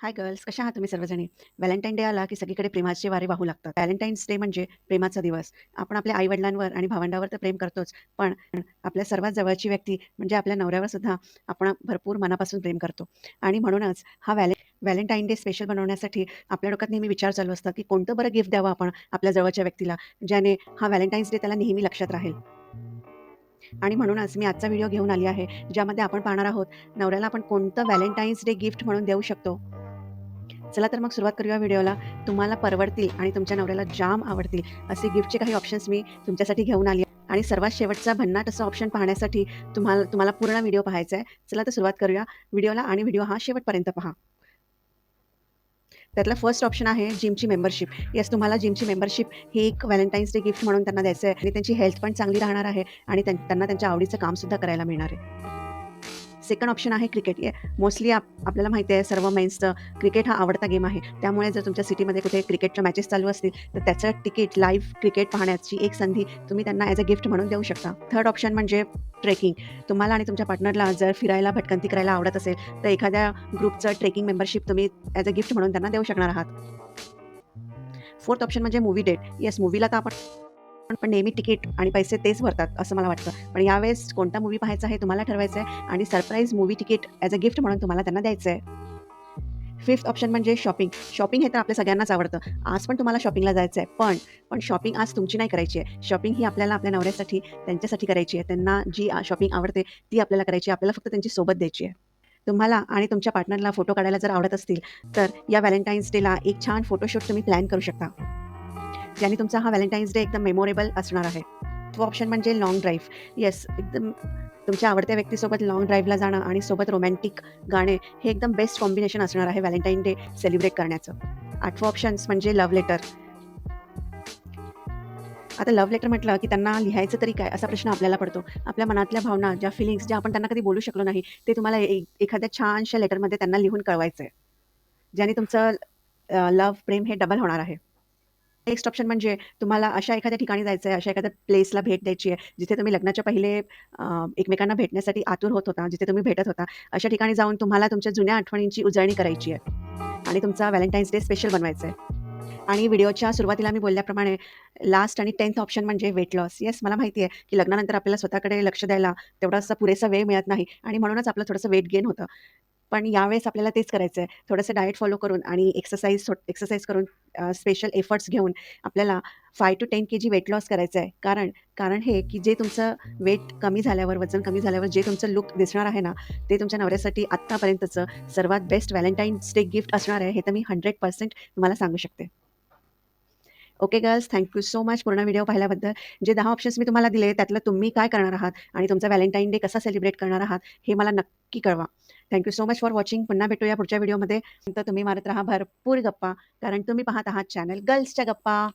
Hi girls कशा आहात तुम्ही सर्वजणी? व्हॅलेंटाईन डे आला की सगळीकडे प्रेमाचे वारे वाहू लागतात. व्हॅलेंटाईन्स डे म्हणजे प्रेमाचा दिवस. आपण आपल्या आईवडिलांवर आणि भावंडावर तर प्रेम करतोच पण आपल्या सर्वात जवळची व्यक्ती म्हणजे आपल्या नवऱ्यावर सुद्धा आपण भरपूर मनापासून प्रेम करतो. आणि म्हणूनच हा व्हॅले व्हॅलेंटाईन डे स्पेशल बनवण्यासाठी आपल्या डोक्यात नेहमी विचार चालू असतात की कोणतं बरं गिफ्ट द्यावं आपण आपल्या जवळच्या व्यक्तीला ज्याने हा व्हॅलेंटाईन्स डे त्याला नेहमी लक्षात राहील. आणि म्हणूनच मी आजचा व्हिडिओ घेऊन आली आहे ज्यामध्ये आपण पाहणार आहोत नवऱ्याला आपण कोणतं व्हॅलेंटाईन्स डे गिफ्ट म्हणून देऊ शकतो? चला तर मग सुरुवात करूया व्हिडिओला. तुम्हाला परवडतील आणि तुमच्या नवऱ्याला जाम आवडतील असे गिफ्टचे काही ऑप्शन्स मी तुमच्यासाठी घेऊन आली आणि सर्वात शेवटचा भन्नाट असं ऑप्शन पाहण्यासाठी तुम्हाला तुम्हाला पूर्ण व्हिडिओ पाहायचा आहे. चला तर सुरुवात करूया. व्हिडिओला आणि व्हिडिओ हा शेवटपर्यंत पहा. त्यातला फर्स्ट ऑप्शन आहे जिमची मेंबरशिप येस तुम्हाला जिमची मेंबरशिप ही एक व्हॅलेंटाईन्स डे गिफ्ट म्हणून त्यांना द्यायचं आहे. आणि त्यांची हेल्थ पण चांगली राहणार आहे आणि त्यांना त्यांच्या आवडीचं कामसुद्धा करायला मिळणार आहे. सेकंड ऑप्शन आहे क्रिकेट ये मोस्टली आप आपल्याला माहिती आहे सर्व मेन्सचं क्रिकेट हा आवडता गेम आहे. त्यामुळे जर तुमच्या सिटीमध्ये कुठे क्रिकेटच्या मॅचेस चालू असतील तर त्याचं तिकीट लाईव्ह क्रिकेट पाहण्याची एक संधी तुम्ही त्यांना ॲज अ गिफ्ट म्हणून देऊ शकता. थर्ड ऑप्शन म्हणजे ट्रेकिंग तुम्हाला आणि तुमच्या पार्टनरला जर फिरायला भटकंती करायला आवडत असेल तर एखाद्या ग्रुपचं ट्रेकिंग मेंबरशिप तुम्ही ॲज अ गिफ्ट म्हणून त्यांना देऊ शकणार आहात. फोर्थ ऑप्शन म्हणजे मूवी डेट येस मूवीला तर आपण पण नेहमी तिकीट आणि पैसे तेच भरतात असं मला वाटतं. पण यावेळेस कोणता मूवी पाहायचा आहे तुम्हाला ठरवायचं आहे आणि surprise movie ticket as a gift म्हणून तुम्हाला त्यांना द्यायचं आहे फिफ्थ ऑप्शन म्हणजे शॉपिंग शॉपिंग हे तर आपल्या सगळ्यांनाच आवडतं. आज पण तुम्हाला शॉपिंगला जायचं आहे पण पण शॉपिंग आज तुमची नाही करायची आहे. शॉपिंग ही आपल्याला आपल्या नवऱ्यासाठी त्यांच्यासाठी करायची आहे. त्यांना जी शॉपिंग आवडते ती आपल्याला करायची आहे. आपल्याला फक्त त्यांची सोबत द्यायची आहे. तुम्हाला आणि तुमच्या पार्टनरला फोटो काढायला जर आवडत असतील तर या व्हॅलेंटाईन्स डेला एक छान फोटोशूट तुम्ही प्लॅन करू शकता. ज्याने तुमचा हा व्हॅलेंटाईन्स डे एकदम मेमोरेबल असणार आहे. तो ऑप्शन म्हणजे लॉंग ड्राईव्ह येस एकदम तुमच्या आवडत्या व्यक्तीसोबत लॉंग ड्राईव्हला जाणं आणि सोबत रोमॅन्टिक गाणे हे एकदम बेस्ट कॉम्बिनेशन असणार आहे व्हॅलेंटाईन डे सेलिब्रेट करण्याचं. आठवं ऑप्शन्स म्हणजे लव्ह लेटर आता लव्ह लेटर म्हटलं की त्यांना लिहायचं तरी काय असा प्रश्न आपल्याला पडतो. आपल्या मनातल्या भावना ज्या फिलिंग्स ज्या आपण त्यांना कधी बोलू शकलो नाही ते तुम्हाला ए- एखाद्या छानशा लेटरमध्ये त्यांना लिहून कळवायचं आहे ज्याने तुमचं लव्ह प्रेम हे डबल होणार आहे. नेक्स्ट ऑप्शन म्हणजे तुम्हाला अशा एखाद्या ठिकाणी जायचं आहे अशा एखाद्या प्लेसला भेट द्यायची आहे जिथे तुम्ही लग्नाच्या पहिले एकमेकांना भेटण्यासाठी आतुर होत होता जिथे तुम्ही भेटत होता अशा ठिकाणी जाऊन तुम्हाला तुमच्या जुन्या आठवणींची उजळणी करायची आहे आणि तुमचा व्हॅलेंटाईन्स डे स्पेशल बनवायचा आहे आणि व्हिडिओच्या सुरुवातीला मी बोलल्याप्रमाणे लास्ट आणि टेन्थ ऑप्शन म्हणजे वेट लॉस येस मला माहिती आहे की लग्नानंतर आपल्याला स्वतःकडे लक्ष द्यायला तेवढासा पुरेसा वेळ मिळत नाही आणि म्हणूनच आपलं थोडंसं वेट गेन होतं. पण यावेळेस आपल्याला तेच करायचं आहे थोडंसं डाएट फॉलो करून आणि एक्सरसाइज एक्सरसाइज करून स्पेशल एफर्ट्स घेऊन आपल्याला five to ten K G weight loss करायचं आहे कारण कारण हे की जे तुमचं वेट कमी झाल्यावर वजन कमी झाल्यावर जे तुमचं लुक दिसणार आहे ना ते तुमच्या नवऱ्यासाठी आत्तापर्यंतचं सर्वात बेस्ट व्हॅलेंटाईन्स डे गिफ्ट असणार आहे हे तर मी हंड्रेड पर्सेंट तुम्हाला सांगू शकते. Okay girls thank you so much पूर्ण व्हिडिओ पाहिल्याबद्दल. जे दहा ऑप्शन्स मी तुम्हाला दिले त्यातलं तुम्ही काय करणार आहात आणि तुमचा व्हॅलेंटाईन डे कसा सेलिब्रेट करणार आहात हे मला नक्की कळवा. Thank you so much for watching पुन्हा भेटूया पुढच्या व्हिडिओमध्ये तर तुम्ही मारत राहा भरपूर गप्पा. कारण तुम्ही पाहत आहात चॅनल गर्ल्सच्या गप्पा.